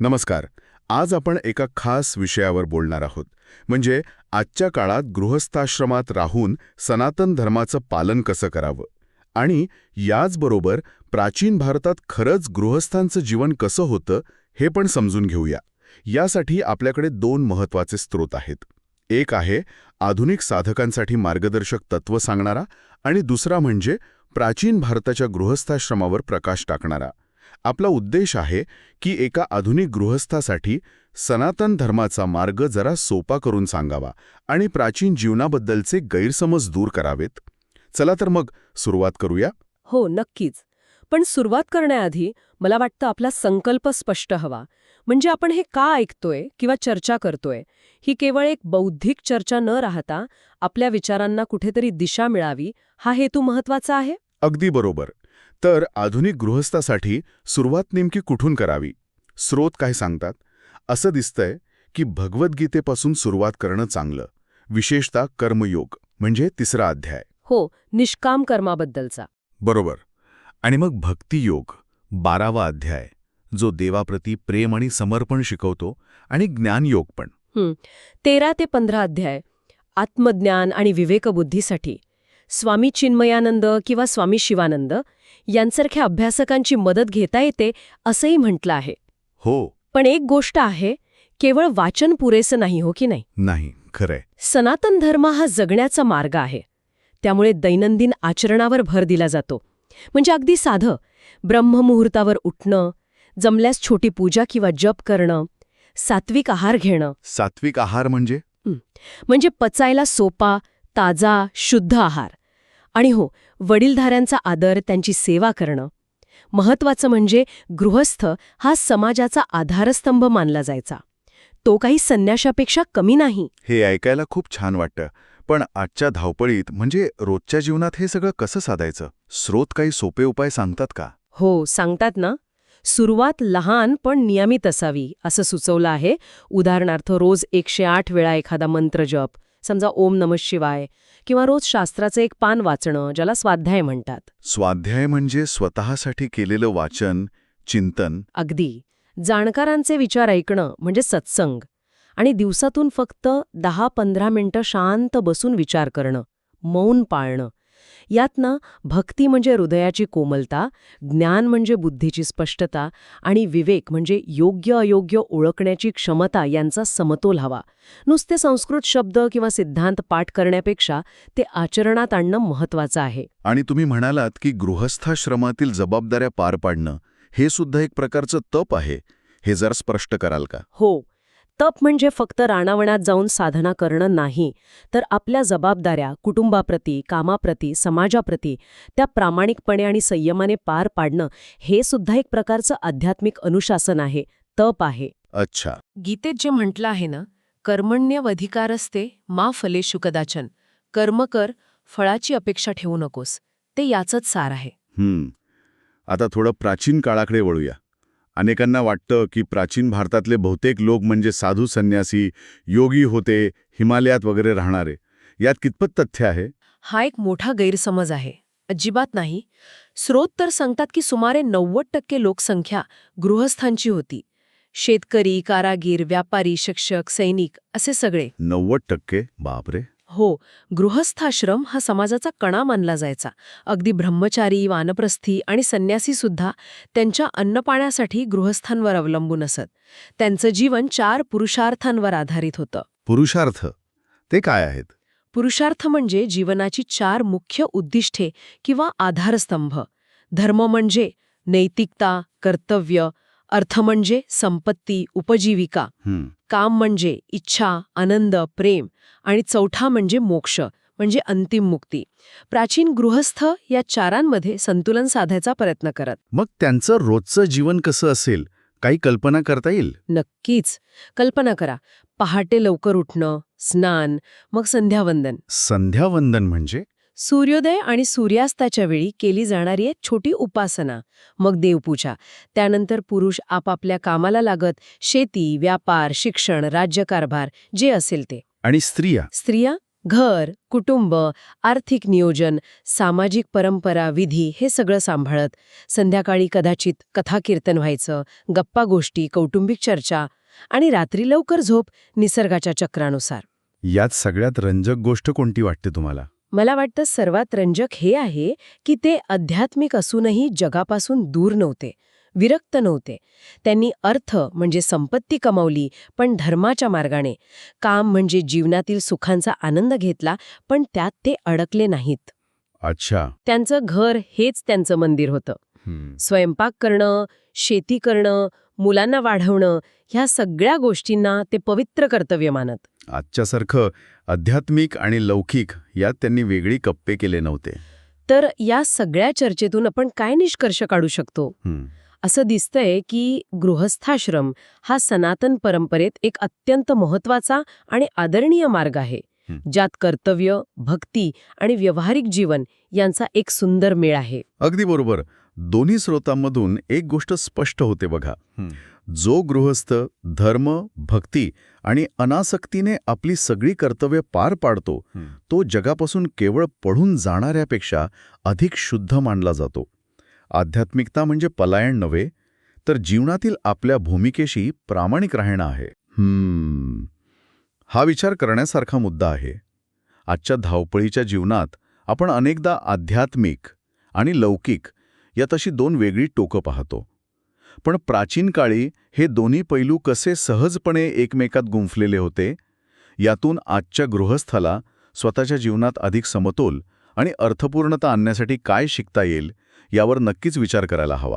नमस्कार. आज आपण एका खास विषयावर बोलणार आहोत. म्हणजे आजच्या काळात गृहस्थाश्रमात राहून सनातन धर्माचं पालन कसं करावं? आणि याचबरोबर प्राचीन भारतात खरंच गृहस्थांचं जीवन कसं होतं हे पण समजून घेऊया. यासाठी आपल्याकडे दोन महत्त्वाचे स्रोत आहेत. एक आहे आधुनिक साधकांसाठी मार्गदर्शक तत्व सांगणारा आणि दुसरा म्हणजे प्राचीन भारताच्या गृहस्थाश्रमावर प्रकाश टाकणारा. आपला उद्देश आहे की एका आधुनिक गृहस्थासाठी सनातन धर्माचा मार्ग जरा सोपा करून सांगावा आणि प्राचीन जीवनाबद्दलचे गैरसमज दूर करावेत. चला तर मग सुरुवात करूया. हो नक्कीच. पण सुरुवात करण्याआधी मला वाटतं आपला संकल्प स्पष्ट हवा. म्हणजे आपण हे का ऐकतोय किंवा चर्चा करतोय? ही केवळ एक बौद्धिक चर्चा न राहता आपल्या विचारांना कुठेतरी दिशा मिळावी हा हेतू महत्त्वाचा आहे? अगदी बरोबर. तर आधुनिक गृहस्थासाठी सुरुवात नेमकी कुठून करावी? स्रोत काय सांगतात? असं दिसतंय की भगवद्गीतेपासून सुरुवात करणं चांगलं. विशेषतः कर्मयोग म्हणजे तिसरा अध्याय. हो निष्काम कर्माबद्दलचा. बरोबर. आणि मग भक्तियोग बारावा अध्याय जो देवाप्रती प्रेम आणि समर्पण शिकवतो आणि ज्ञानयोग पण. तेरा ते पंधरा अध्याय आत्मज्ञान आणि विवेकबुद्धीसाठी. स्वामी चिन्मयानंद किंवा स्वामी शिवानंद यांसारख्या अभ्यासकांची मदत घेता येते असंही म्हटलं आहे. हो. पण एक गोष्ट आहे केवळ वाचन पुरेसं नाही हो की नाही? नाही खरंय. सनातन धर्म हा जगण्याचा मार्ग आहे. त्यामुळे दैनंदिन आचरणावर भर दिला जातो. म्हणजे अगदी साधं ब्रह्ममुहूर्तावर उठणं जमल्यास छोटी पूजा किंवा जप करणं सात्विक आहार घेणं. सात्विक आहार म्हणजे? म्हणजे पचायला सोपा ताजा शुद्ध आहार. आणि हो वडीलधाऱ्यांचा आदर त्यांची सेवा करणं. महत्वाचं म्हणजे गृहस्थ हा समाजाचा आधारस्तंभ मानला जायचा. तो काही संन्याशापेक्षा कमी नाही. हे ऐकायला खूप छान वाटतं. पण आजच्या धावपळीत म्हणजे रोजच्या जीवनात हे सगळं कसं साधायचं? स्रोत काही सोपे उपाय सांगतात का? हो सांगतात ना. सुरुवात लहान पण नियमित असावी असं सुचवलं आहे. उदाहरणार्थ रोज एकशे आठ वेळा एखादा मंत्र जप. समजा ओम नम शिवाय किंवा रोज शास्त्राचं एक पान वाचणं ज्याला स्वाध्याय म्हणतात. स्वाध्याय म्हणजे स्वतःसाठी केलेलं वाचन चिंतन. अगदी. जाणकारांचे विचार ऐकणं म्हणजे सत्संग. आणि दिवसातून फक्त दहा पंधरा मिनिटं शांत बसून विचार करणं मौन पाळणं. यातनं भक्ती म्हणजे हृदयाची कोमलता ज्ञान म्हणजे बुद्धीची स्पष्टता आणि विवेक म्हणजे योग्य अयोग्य ओळखण्याची क्षमता यांचा समतोल हवा. नुसते संस्कृत शब्द किंवा सिद्धांत पाठ करण्यापेक्षा ते आचरणात आणणं महत्वाचं आहे. आणि तुम्ही म्हणालात की गृहस्थाश्रमातील जबाबदाऱ्या पार पाडणं हे सुद्धा एक प्रकारचं तप आहे हे जरा स्पष्ट कराल का? हो तप म्हणजे फक्त राणावणात जाऊन साधना करणं नाही तर आपल्या जबाबदाऱ्या कुटुंबाप्रती कामाप्रती समाजाप्रती त्या प्रामाणिकपणे आणि संयमाने पार पाडणं हे सुद्धा एक प्रकारचं आध्यात्मिक अनुशासन आहे तप आहे. अच्छा. गीतेत जे म्हटलं आहे ना कर्मण्यवधिकारस्ते मा फलेषु कदाचन कर्म कर फळाची अपेक्षा ठेवू नकोस ते याचंच सार आहे. हम्म. आता थोडं प्राचीन काळाकडे वळूया. अनेकांना वाटतं की प्राचीन भारतातले बहुतेक लोक म्हणजे साधू संन्यासी योगी होते हिमालयात वगैरे राहणारे. यात कितपत तथ्य आहे? हा एक मोठा गैरसमज आहे. अजिबात नाही. स्रोत तर सांगतात की सुमारे नव्वद टक्के लोकसंख्या गृहस्थांची होती. शेतकरी कारागीर व्यापारी शिक्षक सैनिक असे सगळे. नव्वद टक्के? बापरे! हो गृहस्थाश्रम हा समाजाचा कणा मानला जायचा. अगदी ब्रह्मचारी वानप्रस्थी आणि संन्यासी सुद्धा त्यांच्या अन्नपाण्यासाठी गृहस्थांवर अवलंबून असत. त्यांचं जीवन चार पुरुषार्थांवर आधारित होतं. पुरुषार्थ? ते काय आहेत? पुरुषार्थ म्हणजे जीवनाची चार मुख्य उद्दिष्टे किंवा आधारस्तंभ. धर्म म्हणजे नैतिकता कर्तव्य अर्थ म्हणजे संपत्ती उपजीविका. काम म्हणजे इच्छा आनंद प्रेम आणि चौथा म्हणजे मोक्ष म्हणजे अंतिम मुक्ती. प्राचीन गृहस्थ या चारांमध्ये संतुलन साधायचा प्रयत्न करत. मग त्यांचं रोजचं जीवन कसं असेल? काही कल्पना करता येईल? नक्कीच. कल्पना करा. पहाटे लवकर उठणं स्नान मग संध्यावंदन. संध्यावंदन म्हणजे? सूर्योदय आणि सूर्यास्ताच्या वेळी केली जाणारी एक छोटी उपासना मग देवपूजा. त्यानंतर पुरुष आपापल्या कामाला लागत शेती व्यापार शिक्षण राज्यकारभार जे असेल ते. आणि स्त्रिया. स्त्रिया घर कुटुंब आर्थिक नियोजन सामाजिक परंपरा विधी हे सगळं सांभाळत. संध्याकाळी कदाचित कथाकीर्तन व्हायचं गप्पा गोष्टी कौटुंबिक चर्चा आणि रात्री लवकर झोप निसर्गाच्या चक्रानुसार. यात सगळ्यात रंजक गोष्ट कोणती वाटते तुम्हाला? मला वाटतं सर्वात रंजक हे आहे की ते आध्यात्मिक असूनही जगापासून दूर नव्हते विरक्त नव्हते. त्यांनी अर्थ म्हणजे संपत्ती कमावली पण धर्माच्या मार्गाने. काम म्हणजे जीवनातील सुखांचा आनंद घेतला पण त्यात ते अडकले नाहीत. अच्छा. त्यांचं घर हेच त्यांचं मंदिर होतं. स्वयंपाक करणं शेती करणं मुलांना वाढवणं ह्या सगळ्या गोष्टींना ते पवित्र कर्तव्य मानत. आजच्यासारखं आध्यात्मिक आणि लौकिक यात त्यांनी वेगळी कप्पे केले नव्हते. तर या सगळ्या चर्चेतून आपण काय निष्कर्ष काढू शकतो? हं. असं दिसतंय की गृहस्थाश्रम हा सनातन परंपरेत एक अत्यंत महत्त्वाचा आणि आदरणीय मार्ग आहे. हं. ज्यात कर्तव्य भक्ती आणि व्यावहारिक जीवन यांचा एक सुंदर मेळ आहे. अगदी बरोबर. दोन्ही स्रोतांमधून एक गोष्ट स्पष्ट होते बघा. जो गृहस्थ धर्म भक्ती आणि अनासक्तीने आपली सगळी कर्तव्य पार पाडतो तो जगापासून केवळ पळून जाणाऱ्यापेक्षा अधिक शुद्ध मानला जातो. आध्यात्मिकता म्हणजे पलायन नव्हे तर जीवनातील आपल्या भूमिकेशी प्रामाणिक राहणं आहे. हम्म. हा विचार करण्यासारखा मुद्दा आहे. आजच्या धावपळीच्या जीवनात आपण अनेकदा आध्यात्मिक आणि लौकिक यात अशी दोन वेगळी टोकं पाहतो. पण प्राचीन काळी हे दोन्ही पैलू कसे सहजपणे एकमेकात गुंफलेले होते यातून आजच्या गृहस्थाला स्वतःच्या जीवनात अधिक समतोल आणि अर्थपूर्णता आणण्यासाठी काय शिकता येईल यावर नक्कीच विचार करायला हवा.